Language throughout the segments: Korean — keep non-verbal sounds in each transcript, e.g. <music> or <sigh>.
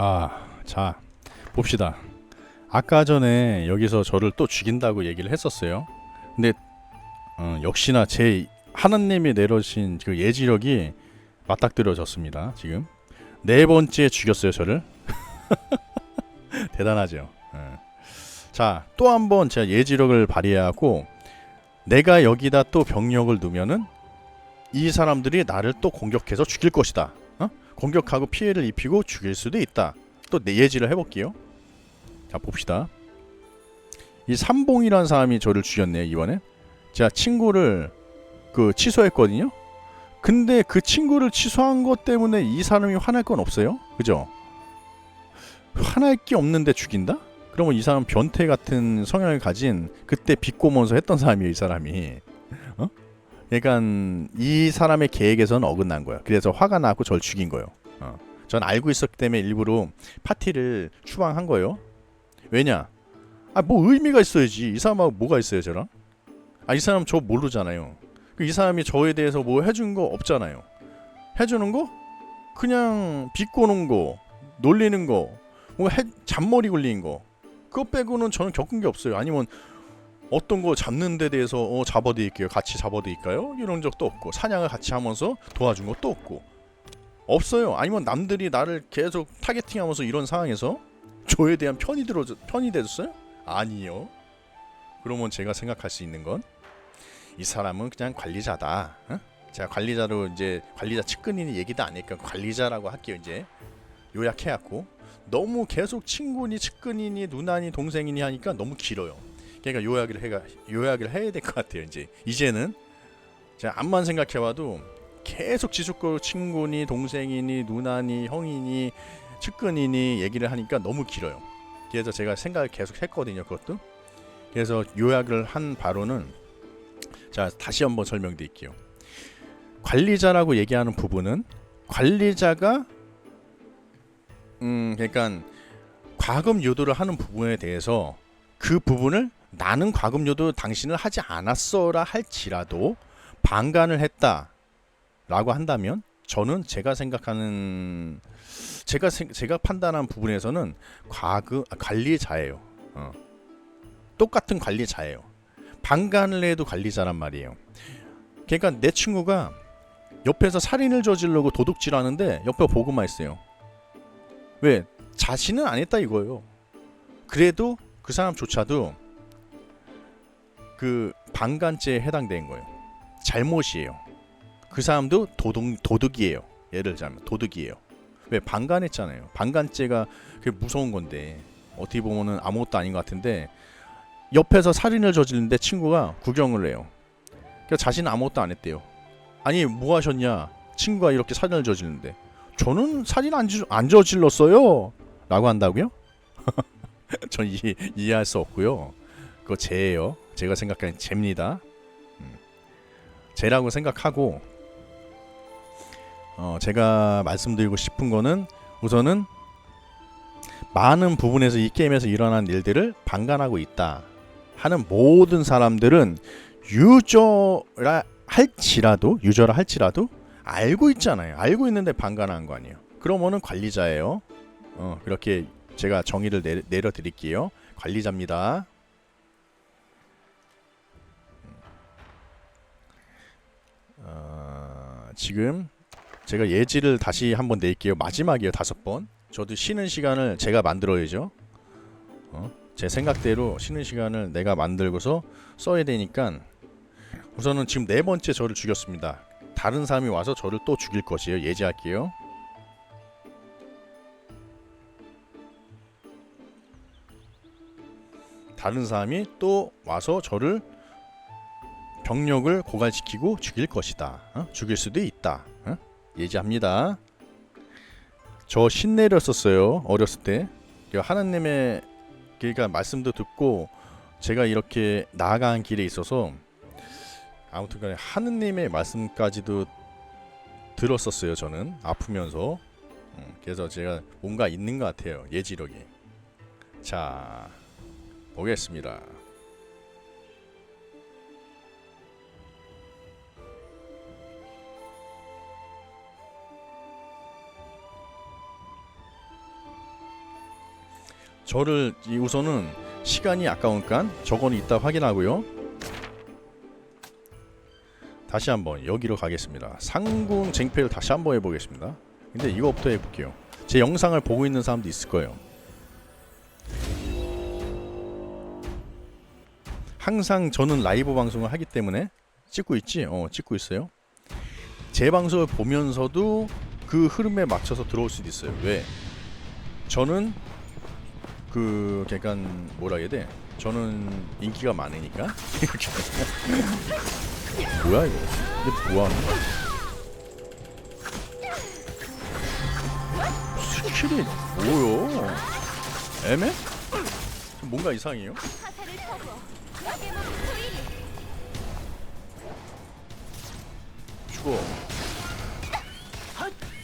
아, 자, 봅시다. 아까 전에 여기서 저를 또 죽인다고 얘기를 했었어요. 근데 어, 역시나 제 하나님이 내려신 그 예지력이 맞닥뜨려졌습니다. 지금 네 번째 죽였어요 저를. <laughs> 대단하죠. 예. 자, 또 한 번 제가 예지력을 발휘하고 내가 여기다 또 병력을 두면은 이 사람들이 나를 또 공격해서 죽일 것이다. 어? 공격하고 피해를 입히고 죽일 수도 있다. 또내 예지를 해볼게요. 자 봅시다. 이 삼봉이라는 사람이 저를 죽였네요 이번에. 제가 친구를 그 취소했거든요. 근데 그 친구를 취소한 것 때문에 이 사람이 화날 건 없어요. 그죠? 화날 게 없는데 죽인다? 그러면 이 사람 변태 같은 성향을 가진 그때 비꼬면서 했던 사람이에요 이 사람이. 어? 그러니까 이 사람의 계획에서는 어긋난 거야. 그래서 화가 나고 저를 죽인 거예요. 어. 전 알고 있었기 때문에 일부러 파티를 추방한 거예요. 왜냐? 아 뭐 의미가 있어야지. 이 사람하고 뭐가 있어요 저랑? 아 이 사람 저 모르잖아요. 그이 사람이 저에 대해서 뭐 해준 거 없잖아요. 해주는 거? 그냥 비꼬는 거, 놀리는 거, 뭐 해, 잔머리 굴리는 거. 그거 빼고는 저는 겪은 게 없어요. 아니면 어떤 거 잡는 데 대해서 어 잡아드릴게요. 같이 잡아드릴까요? 이런 적도 없고 사냥을 같이 하면서 도와준 것도 없고 없어요. 아니면 남들이 나를 계속 타겟팅하면서 이런 상황에서 저에 대한 편이 들어 편이 되었어요? 아니요. 그러면 제가 생각할 수 있는 건 이 사람은 그냥 관리자다. 어? 제가 관리자로 이제 관리자 측근이니 얘기도 안 하니까 관리자라고 할게요 이제 요약해갖고 너무 계속 친구니 측근이니 누나니 동생이니 하니까 너무 길어요. 그러니까 요약을 해가 요약을 해야 될 것 같아요 이제 이제는 제가 암만 생각해봐도 계속 지속적으로 친구니 동생이니 누나니 형이니 측근이니 얘기를 하니까 너무 길어요. 그래서 제가 생각을 계속 했거든요 그것도. 그래서 요약을 한 바로는 자 다시 한번 설명드릴게요. 관리자라고 얘기하는 부분은 관리자가 음 그러니까 과금 유도를 하는 부분에 대해서 그 부분을 나는 과금 유도 당신을 하지 않았어라 할지라도 방관을 했다라고 한다면 저는 제가 생각하는 제가 생, 제가 판단한 부분에서는 과금 아, 관리자예요. 어. 똑같은 관리자예요. 방관을 해도 관리자란 말이에요. 그러니까 내 친구가 옆에서 살인을 저지르려고 도둑질하는데 옆에 보고만 있어요. 왜? 자신은 안 했다 이거예요. 그래도 그 사람조차도 그 방관죄에 해당된 거예요. 잘못이에요. 그 사람도 도둑 도둑이에요. 예를 들자면 도둑이에요. 왜 방관했잖아요. 방관죄가 그게 무서운 건데 어떻게 보면은 아무것도 아닌 것 같은데 옆에서 살인을 저지르는데 친구가 구경을 해요. 그러니까 자신은 아무것도 안 했대요. 아니 뭐 하셨냐? 친구가 이렇게 살인을 저지르는데 저는 살인 안, 저, 안 저질렀어요. 라고 한다고요? <laughs> 전 이, 이해할 수 없고요. 그거 죄예요. 제가 생각하는 죄입니다. 음. 죄라고 생각하고 어, 제가 말씀드리고 싶은 거는 우선은 많은 부분에서 이 게임에서 일어난 일들을 방관하고 있다 하는 모든 사람들은 유저라 할지라도 유저라 할지라도 알고 있잖아요. 알고 있는데 방관한 거 아니에요. 그러면은 관리자예요. 어, 그렇게 제가 정의를 내, 내려드릴게요. 관리자입니다. 지금 제가 예지를 다시 한번 낼게요. 마지막이에요. 다섯 번. 저도 쉬는 시간을 제가 만들어야죠. 어? 제 생각대로 쉬는 시간을 내가 만들고서 써야 되니까 우선은 지금 네 번째 저를 죽였습니다. 다른 사람이 와서 저를 또 죽일 것이에요. 예지할게요. 다른 사람이 또 와서 저를 병력을 고갈시키고 죽일 것이다. 어? 죽일 수도 있다. 어? 예지합니다. 저 신내렸었어요. 어렸을 때. 하나님의 그러니까 말씀도 듣고 제가 이렇게 나아간 길에 있어서 아무튼간에 하느님의 말씀까지도 들었었어요. 저는 아프면서 음, 그래서 제가 뭔가 있는 것 같아요. 예지력이. 자 보겠습니다. 저를 이 우선은 시간이 아까우니까 저거는 이따 확인하고요. 다시 한번 여기로 가겠습니다. 상궁 쟁패를 다시 한번 해보겠습니다. 근데 이거부터 해볼게요. 제 영상을 보고 있는 사람도 있을 거예요. 항상 저는 라이브 방송을 하기 때문에 찍고 있지? 어, 찍고 있어요. 제 방송을 보면서도 그 흐름에 맞춰서 들어올 수도 있어요. 왜? 저는 그 약간 뭐라 해야 돼? 저는 인기가 많으니까 <laughs> 뭐야 이거? 이게 뭐하는 거야? 스킬이 뭐요? 애매? 좀 뭔가 이상해요? 죽어.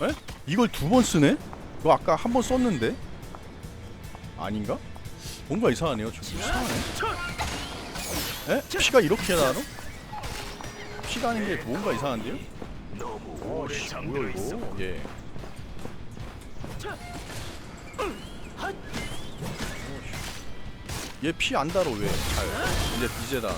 에? 이걸 두 번 쓰네? 그거 아까 한 번 썼는데? 아닌가? 뭔가 이상하네요. 좀 이상하네. 에? 피가 이렇게 나노? 피가 아닌 게 뭔가 이상한데요? 어, 씨, 뭐야 이거? 예. 얘 피 안 달어 왜? 잘. 이제 이제다.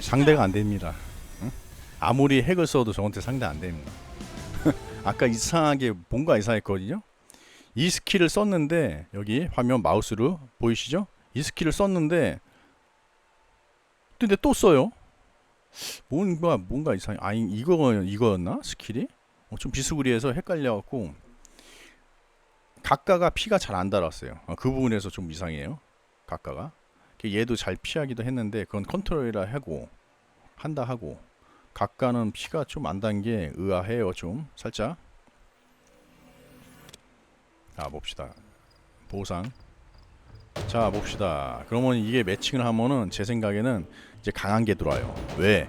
상대가 안 됩니다. 응? 아무리 핵을 써도 저한테 상대 안 됩니다. <laughs> 아까 이상하게 뭔가 이상했거든요. 이 스킬을 썼는데 여기 화면 마우스로 보이시죠? 이 스킬을 썼는데 근데 또 써요. 뭔가 뭔가 이상해. 아니 이거 이거였나 스킬이? 어, 좀 비스무리해서 헷갈려갖고 각가가 피가 잘 안 달았어요. 어, 그 부분에서 좀 이상해요. 각가가. 얘도 잘 피하기도 했는데 그건 컨트롤이라 하고 한다 하고 각가는 피가 좀 안 단 게 의아해요 좀. 살짝. 자 봅시다. 보상. 자 봅시다. 그러면 이게 매칭을 하면은 제 생각에는 이제 강한 게 들어와요. 왜?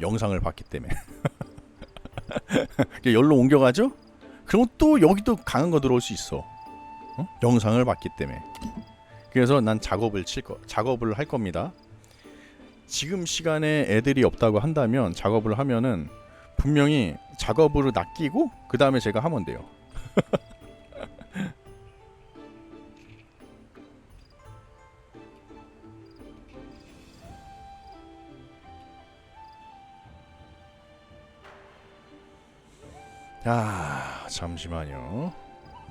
영상을 봤기 때문에. <laughs> 열로 옮겨가죠? 그러면 또 여기도 강한 거 들어올 수 있어. 어? 영상을 봤기 때문에 그래서 난 작업을 칠 거, 작업을 할 겁니다. 지금 시간에 애들이 없다고 한다면 작업을 하면은 분명히 작업으로 낚이고 그 다음에 제가 하면 돼요. <laughs> 아 잠시만요.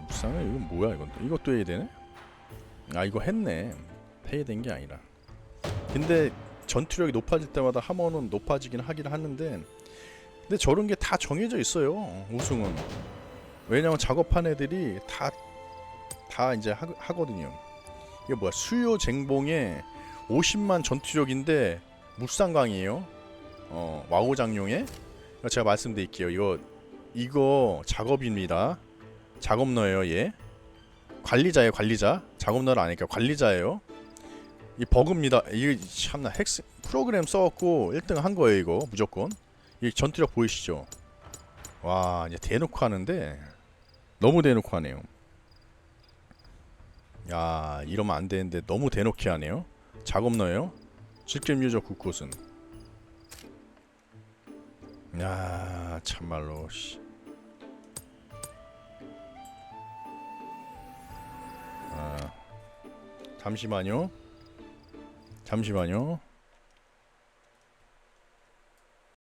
무쌍은 이건 뭐야 이건 또 이것도 해야 되네? 아 이거 했네. 페이된 게 아니라. 근데 전투력이 높아질 때마다 하모는 높아지긴 하긴 하는데 근데 저런 게 다 정해져 있어요 우승은. 왜냐면 작업한 애들이 다 다 이제 하, 하거든요. 이게 뭐야 수요 쟁봉에 50만 전투력인데 묵상강이에요? 어 와우 장룡에? 제가 말씀드릴게요. 이거 이거 작업입니다. 작업너예요 얘 관리자예요 관리자. 작업너를 아니까 관리자예요. 이 버그입니다. 이게 참나 핵스 프로그램 써갖고 1등 한 거예요 이거. 무조건. 이 전투력 보이시죠? 와 이제 대놓고 하는데 너무 대놓고 하네요. 야 이러면 안 되는데 너무 대놓게 하네요. 작업너예요? 실겜 유저 국곳은. 야 참말로 씨. 잠시만요. 잠시만요.